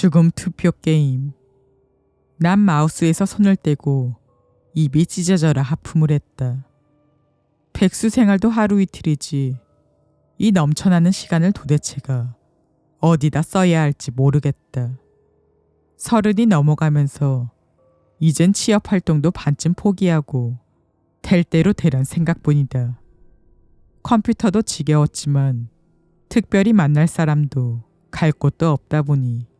죽음 투표 게임. 난 마우스에서 손을 떼고 입이 찢어져라 하품을 했다. 백수 생활도 하루 이틀이지. 이 넘쳐나는 시간을 도대체가 어디다 써야 할지 모르겠다. 서른이 넘어가면서 이젠 취업 활동도 반쯤 포기하고 될 대로 되란 생각뿐이다. 컴퓨터도 지겨웠지만 특별히 만날 사람도 갈 곳도 없다 보니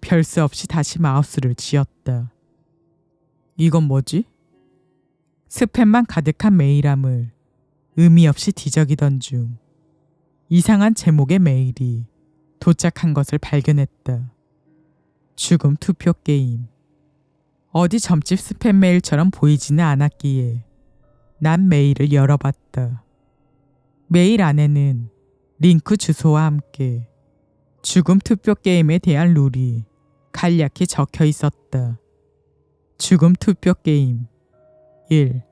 별수 없이 다시 마우스를 쥐었다. 이건 뭐지? 스팸만 가득한 메일함을 의미 없이 뒤적이던 중 이상한 제목의 메일이 도착한 것을 발견했다. 죽음 투표 게임. 어디 점집 스팸 메일처럼 보이지는 않았기에 난 메일을 열어봤다. 메일 안에는 링크 주소와 함께 죽음 투표 게임에 대한 룰이 간략히 적혀 있었다. 죽음 투표 게임 1.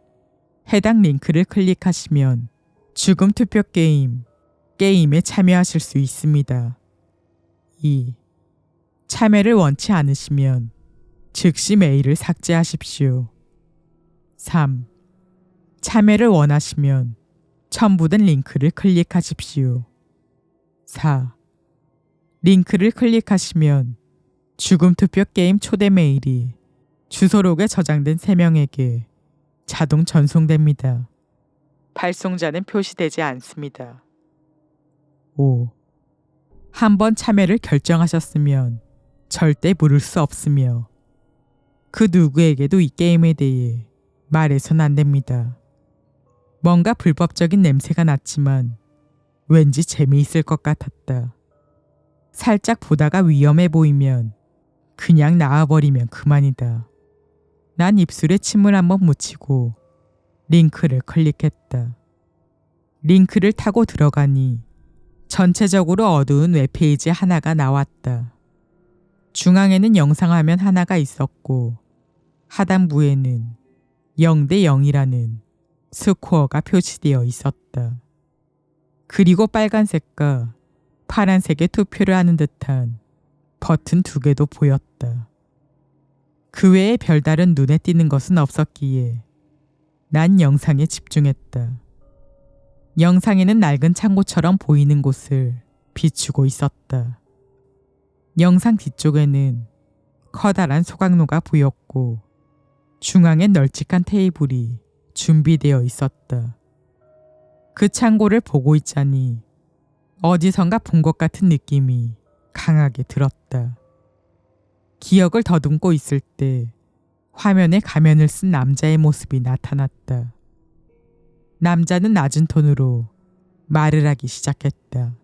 해당 링크를 클릭하시면 죽음 투표 게임 게임에 참여하실 수 있습니다. 2. 참여를 원치 않으시면 즉시 메일을 삭제하십시오. 3. 참여를 원하시면 첨부된 링크를 클릭하십시오. 4. 링크를 클릭하시면 죽음 투표 게임 초대 메일이 주소록에 저장된 3명에게 자동 전송됩니다. 발송자는 표시되지 않습니다. 5. 한 번 참여를 결정하셨으면 절대 물을 수 없으며 그 누구에게도 이 게임에 대해 말해선 안 됩니다. 뭔가 불법적인 냄새가 났지만 왠지 재미있을 것 같았다. 살짝 보다가 위험해 보이면 그냥 나와버리면 그만이다. 난 입술에 침을 한번 묻히고 링크를 클릭했다. 링크를 타고 들어가니 전체적으로 어두운 웹페이지 하나가 나왔다. 중앙에는 영상 화면 하나가 있었고 하단부에는 0대 0이라는 스코어가 표시되어 있었다. 그리고 빨간색과 파란색의 투표를 하는 듯한 버튼 두 개도 보였다. 그 외에 별다른 눈에 띄는 것은 없었기에 난 영상에 집중했다. 영상에는 낡은 창고처럼 보이는 곳을 비추고 있었다. 영상 뒤쪽에는 커다란 소각로가 보였고 중앙엔 널찍한 테이블이 준비되어 있었다. 그 창고를 보고 있자니 어디선가 본 것 같은 느낌이 강하게 들었다. 기억을 더듬고 있을 때 화면에 가면을 쓴 남자의 모습이 나타났다. 남자는 낮은 톤으로 말을 하기 시작했다.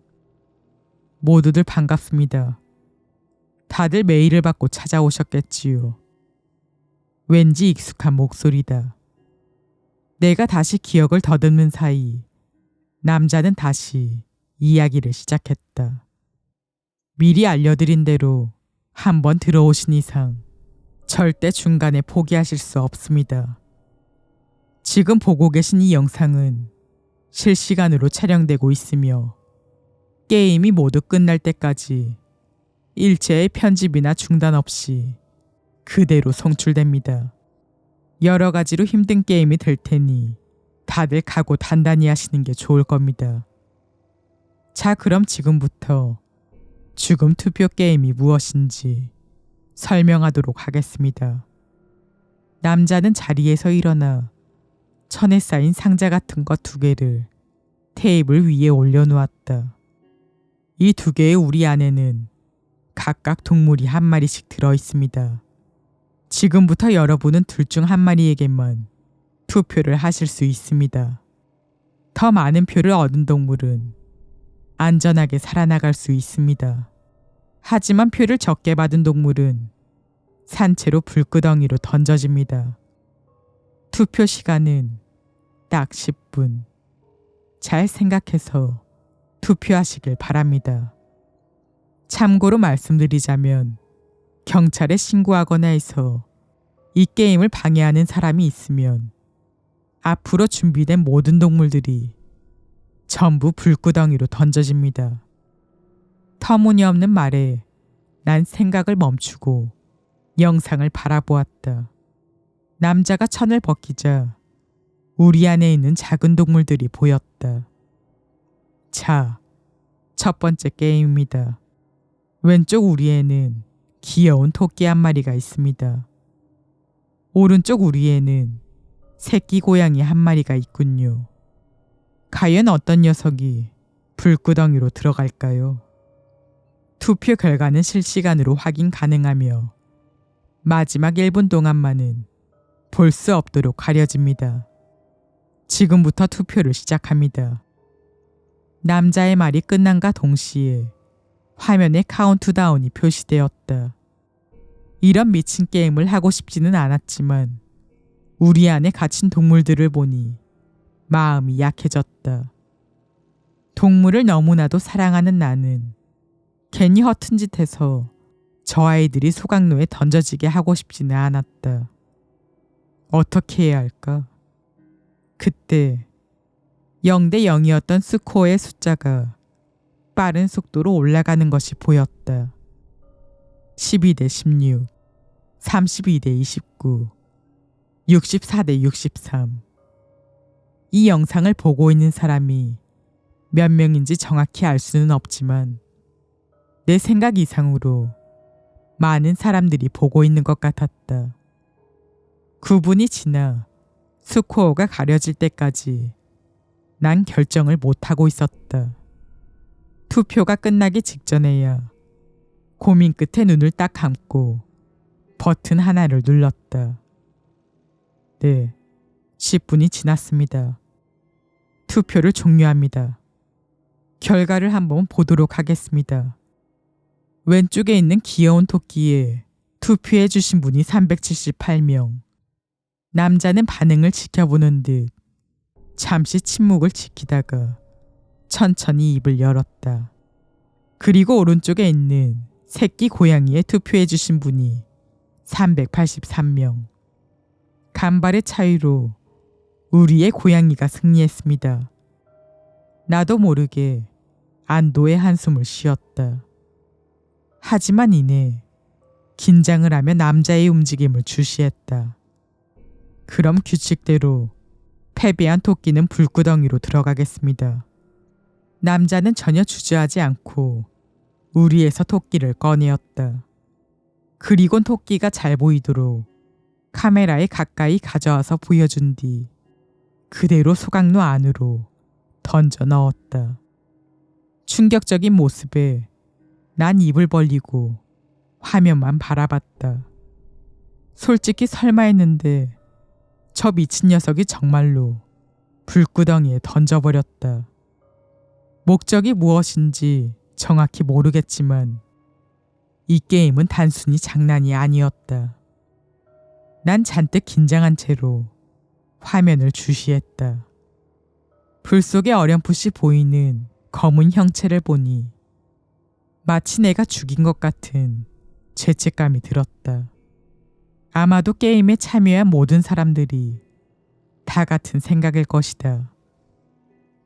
모두들 반갑습니다. 다들 메일을 받고 찾아오셨겠지요. 왠지 익숙한 목소리다. 내가 다시 기억을 더듬는 사이 남자는 다시 이야기를 시작했다. 미리 알려드린 대로 한번 들어오신 이상 절대 중간에 포기하실 수 없습니다. 지금 보고 계신 이 영상은 실시간으로 촬영되고 있으며 게임이 모두 끝날 때까지 일체의 편집이나 중단 없이 그대로 송출됩니다. 여러 가지로 힘든 게임이 될 테니 다들 각오 단단히 하시는 게 좋을 겁니다. 자, 그럼 지금부터 죽음 투표 게임이 무엇인지 설명하도록 하겠습니다. 남자는 자리에서 일어나 천에 쌓인 상자 같은 것 두 개를 테이블 위에 올려놓았다. 이 두 개의 우리 안에는 각각 동물이 한 마리씩 들어 있습니다. 지금부터 여러분은 둘 중 한 마리에게만 투표를 하실 수 있습니다. 더 많은 표를 얻은 동물은 안전하게 살아나갈 수 있습니다. 하지만 표를 적게 받은 동물은 산채로 불구덩이로 던져집니다. 투표 시간은 딱 10분. 잘 생각해서 투표하시길 바랍니다. 참고로 말씀드리자면 경찰에 신고하거나 해서 이 게임을 방해하는 사람이 있으면 앞으로 준비된 모든 동물들이 전부 불구덩이로 던져집니다. 터무니없는 말에 난 생각을 멈추고 영상을 바라보았다. 남자가 천을 벗기자 우리 안에 있는 작은 동물들이 보였다. 자, 첫 번째 게임입니다. 왼쪽 우리에는 귀여운 토끼 한 마리가 있습니다. 오른쪽 우리에는 새끼 고양이 한 마리가 있군요. 과연 어떤 녀석이 불구덩이로 들어갈까요? 투표 결과는 실시간으로 확인 가능하며 마지막 1분 동안만은 볼 수 없도록 가려집니다. 지금부터 투표를 시작합니다. 남자의 말이 끝난과 동시에 화면에 카운트다운이 표시되었다. 이런 미친 게임을 하고 싶지는 않았지만 우리 안에 갇힌 동물들을 보니 마음이 약해졌다. 동물을 너무나도 사랑하는 나는 괜히 허튼 짓 해서 저 아이들이 소각로에 던져지게 하고 싶지는 않았다. 어떻게 해야 할까? 그때 0대 0이었던 스코어의 숫자가 빠른 속도로 올라가는 것이 보였다. 12대 16, 32대 29, 64대 63. 이 영상을 보고 있는 사람이 몇 명인지 정확히 알 수는 없지만 내 생각 이상으로 많은 사람들이 보고 있는 것 같았다. 9분이 지나 스코어가 가려질 때까지 난 결정을 못하고 있었다. 투표가 끝나기 직전에야 고민 끝에 눈을 딱 감고 버튼 하나를 눌렀다. 네, 10분이 지났습니다. 투표를 종료합니다. 결과를 한번 보도록 하겠습니다. 왼쪽에 있는 귀여운 토끼에 투표해 주신 분이 378명. 남자는 반응을 지켜보는 듯 잠시 침묵을 지키다가 천천히 입을 열었다. 그리고 오른쪽에 있는 새끼 고양이에 투표해 주신 분이 383명. 간발의 차이로 우리의 고양이가 승리했습니다. 나도 모르게 안도의 한숨을 쉬었다. 하지만 이내 긴장을 하며 남자의 움직임을 주시했다. 그럼 규칙대로 패배한 토끼는 불구덩이로 들어가겠습니다. 남자는 전혀 주저하지 않고 우리에서 토끼를 꺼내었다. 그리곤 토끼가 잘 보이도록 카메라에 가까이 가져와서 보여준 뒤 그대로 소각로 안으로 던져 넣었다. 충격적인 모습에 난 입을 벌리고 화면만 바라봤다. 솔직히 설마 했는데 저 미친 녀석이 정말로 불구덩이에 던져버렸다. 목적이 무엇인지 정확히 모르겠지만 이 게임은 단순히 장난이 아니었다. 난 잔뜩 긴장한 채로 화면을 주시했다. 불 속에 어렴풋이 보이는 검은 형체를 보니 마치 내가 죽인 것 같은 죄책감이 들었다. 아마도 게임에 참여한 모든 사람들이 다 같은 생각일 것이다.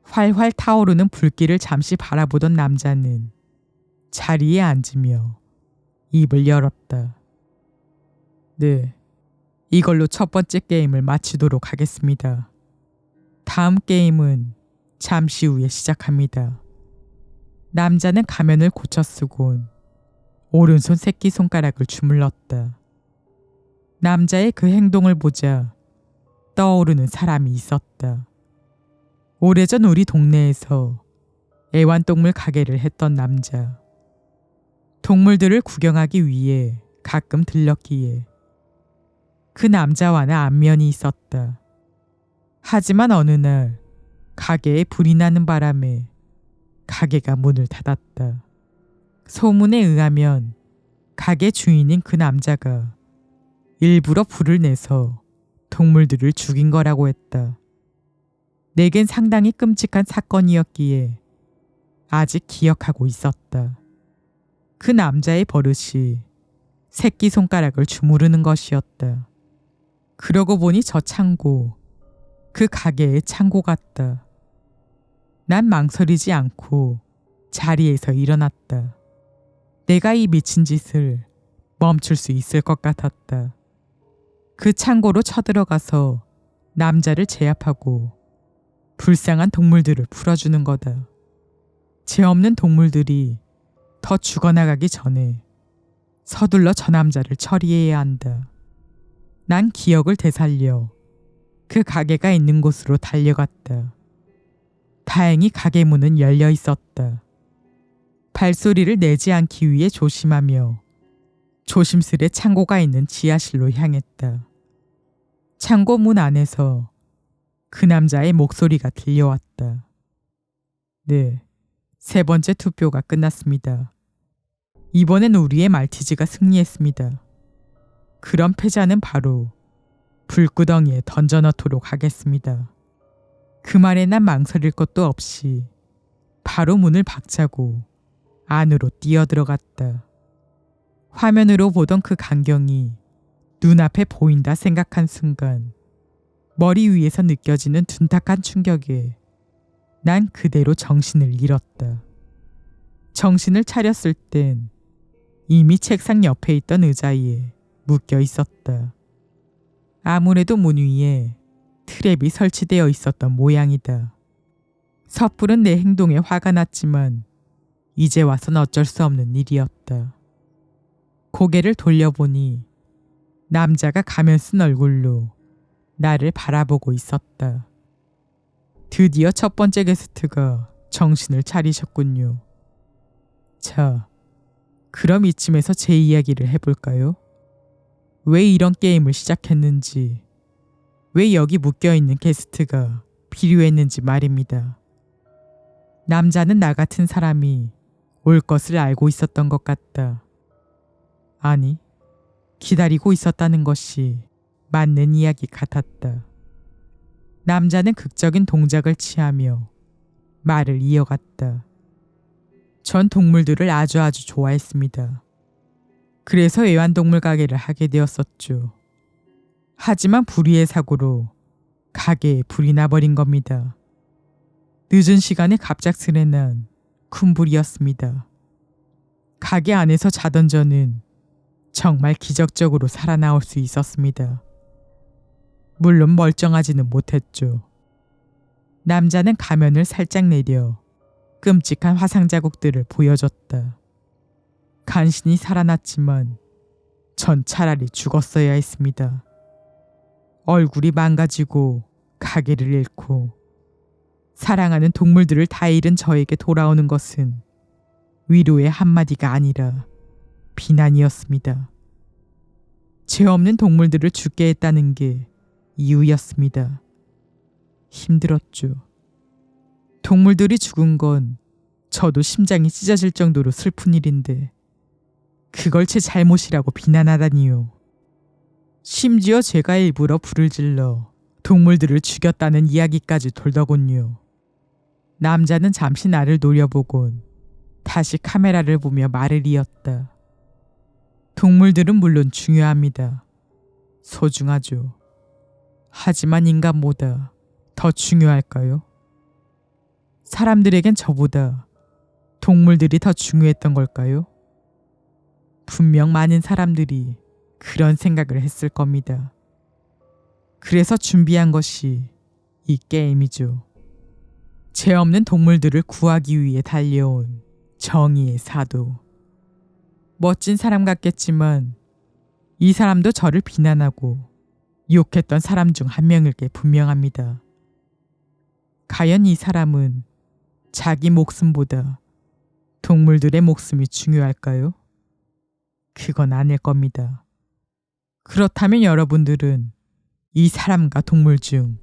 활활 타오르는 불길을 잠시 바라보던 남자는 자리에 앉으며 입을 열었다. 네, 이걸로 첫 번째 게임을 마치도록 하겠습니다. 다음 게임은 잠시 후에 시작합니다. 남자는 가면을 고쳐 쓰곤 오른손 새끼 손가락을 주물렀다. 남자의 그 행동을 보자 떠오르는 사람이 있었다. 오래전 우리 동네에서 애완동물 가게를 했던 남자. 동물들을 구경하기 위해 가끔 들렀기에 그 남자와는 안면이 있었다. 하지만 어느 날 가게에 불이 나는 바람에 가게가 문을 닫았다. 소문에 의하면 가게 주인인 그 남자가 일부러 불을 내서 동물들을 죽인 거라고 했다. 내겐 상당히 끔찍한 사건이었기에 아직 기억하고 있었다. 그 남자의 버릇이 새끼 손가락을 주무르는 것이었다. 그러고 보니 저 창고, 그 가게의 창고 같다. 난 망설이지 않고 자리에서 일어났다. 내가 이 미친 짓을 멈출 수 있을 것 같았다. 그 창고로 쳐들어가서 남자를 제압하고 불쌍한 동물들을 풀어주는 거다. 죄 없는 동물들이 더 죽어나가기 전에 서둘러 저 남자를 처리해야 한다. 난 기억을 되살려 그 가게가 있는 곳으로 달려갔다. 다행히 가게 문은 열려 있었다. 발소리를 내지 않기 위해 조심하며 조심스레 창고가 있는 지하실로 향했다. 창고 문 안에서 그 남자의 목소리가 들려왔다. 네, 세 번째 투표가 끝났습니다. 이번엔 우리의 말티즈가 승리했습니다. 그런 패자는 바로 불구덩이에 던져넣도록 하겠습니다. 그 말에 난 망설일 것도 없이 바로 문을 박차고 안으로 뛰어 들어갔다. 화면으로 보던 그 광경이 눈앞에 보인다 생각한 순간 머리 위에서 느껴지는 둔탁한 충격에 난 그대로 정신을 잃었다. 정신을 차렸을 땐 이미 책상 옆에 있던 의자에 묶여 있었다. 아무래도 문 위에 트랩이 설치되어 있었던 모양이다. 섣부른 내 행동에 화가 났지만 이제 와선 어쩔 수 없는 일이었다. 고개를 돌려보니 남자가 가면 쓴 얼굴로 나를 바라보고 있었다. 드디어 첫 번째 게스트가 정신을 차리셨군요. 자, 그럼 이쯤에서 제 이야기를 해볼까요? 왜 이런 게임을 시작했는지, 왜 여기 묶여있는 게스트가 필요했는지 말입니다. 남자는 나 같은 사람이 올 것을 알고 있었던 것 같다. 아니, 기다리고 있었다는 것이 맞는 이야기 같았다. 남자는 극적인 동작을 취하며 말을 이어갔다. 전 동물들을 아주 아주 좋아했습니다. 그래서 애완동물 가게를 하게 되었었죠. 하지만 불의의 사고로 가게에 불이 나버린 겁니다. 늦은 시간에 갑작스레 난 큰 불이었습니다. 가게 안에서 자던 저는 정말 기적적으로 살아나올 수 있었습니다. 물론 멀쩡하지는 못했죠. 남자는 가면을 살짝 내려 끔찍한 화상 자국들을 보여줬다. 간신히 살아났지만 전 차라리 죽었어야 했습니다. 얼굴이 망가지고 가게를 잃고 사랑하는 동물들을 다 잃은 저에게 돌아오는 것은 위로의 한마디가 아니라 비난이었습니다. 죄 없는 동물들을 죽게 했다는 게 이유였습니다. 힘들었죠. 동물들이 죽은 건 저도 심장이 찢어질 정도로 슬픈 일인데 그걸 제 잘못이라고 비난하다니요. 심지어 제가 일부러 불을 질러 동물들을 죽였다는 이야기까지 돌더군요. 남자는 잠시 나를 노려보곤 다시 카메라를 보며 말을 이었다. 동물들은 물론 중요합니다. 소중하죠. 하지만 인간보다 더 중요할까요? 사람들에겐 저보다 동물들이 더 중요했던 걸까요? 분명 많은 사람들이 그런 생각을 했을 겁니다. 그래서 준비한 것이 이 게임이죠. 죄 없는 동물들을 구하기 위해 달려온 정의의 사도. 멋진 사람 같겠지만 이 사람도 저를 비난하고 욕했던 사람 중 한 명일 게 분명합니다. 과연 이 사람은 자기 목숨보다 동물들의 목숨이 중요할까요? 그건 아닐 겁니다. 그렇다면 여러분들은 이 사람과 동물 중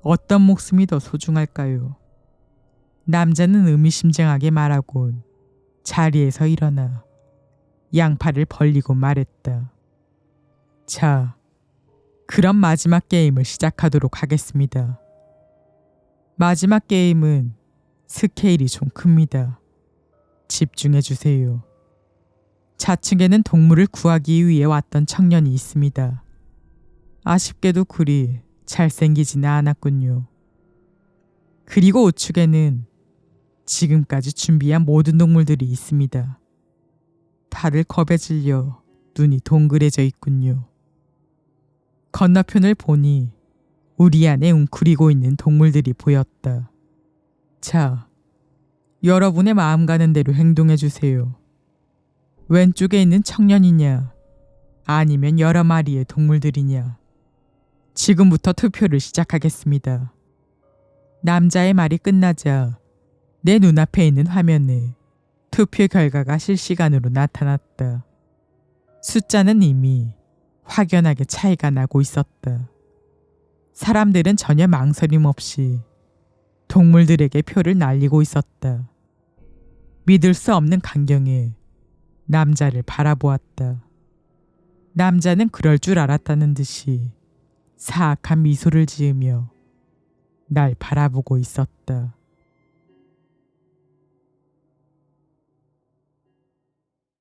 어떤 목숨이 더 소중할까요? 남자는 의미심장하게 말하곤 자리에서 일어나 양팔을 벌리고 말했다. 자, 그럼 마지막 게임을 시작하도록 하겠습니다. 마지막 게임은 스케일이 좀 큽니다. 집중해 주세요. 좌측에는 동물을 구하기 위해 왔던 청년이 있습니다. 아쉽게도 그리 잘생기지는 않았군요. 그리고 우측에는 지금까지 준비한 모든 동물들이 있습니다. 다들 겁에 질려 눈이 동그래져 있군요. 건너편을 보니 우리 안에 웅크리고 있는 동물들이 보였다. 자, 여러분의 마음 가는 대로 행동해 주세요. 왼쪽에 있는 청년이냐, 아니면 여러 마리의 동물들이냐. 지금부터 투표를 시작하겠습니다. 남자의 말이 끝나자 내 눈앞에 있는 화면에 투표 결과가 실시간으로 나타났다. 숫자는 이미 확연하게 차이가 나고 있었다. 사람들은 전혀 망설임 없이 동물들에게 표를 날리고 있었다. 믿을 수 없는 광경에 남자를 바라보았다. 남자는 그럴 줄 알았다는 듯이 사악한 미소를 지으며 날 바라보고 있었다.